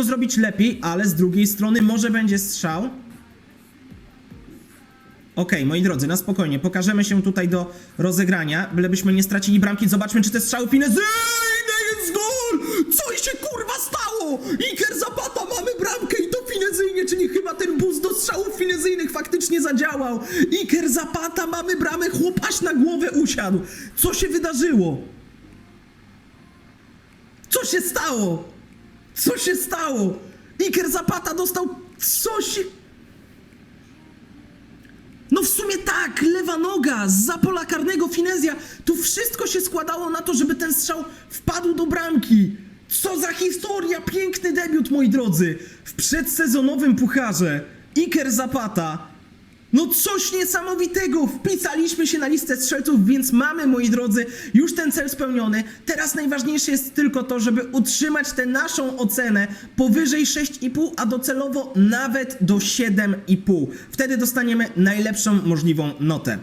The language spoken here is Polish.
to zrobić lepiej, ale z drugiej strony może będzie strzał. Okej, moi drodzy, na spokojnie, pokażemy się tutaj do rozegrania, bylebyśmy nie stracili bramki, zobaczmy czy te strzały finezyjne jest gol! Co się kurwa stało? Iker Zapata, mamy bramkę i to finezyjnie, czyli chyba ten boost do strzałów finezyjnych faktycznie zadziałał. Iker Zapata, mamy bramę, chłop aż na głowę usiadł. Co się wydarzyło? Co się stało? Co się stało? Iker Zapata dostał... Co się... No w sumie tak, lewa noga, z pola karnego Finezja. Tu wszystko się składało na to, żeby ten strzał wpadł do bramki. Co za historia, piękny debiut, moi drodzy. W przedsezonowym pucharze. Iker Zapata. No coś niesamowitego! Wpisaliśmy się na listę strzelców, więc mamy, moi drodzy, już ten cel spełniony. Teraz najważniejsze jest tylko to, żeby utrzymać tę naszą ocenę powyżej 6,5, a docelowo nawet do 7,5. Wtedy dostaniemy najlepszą możliwą notę.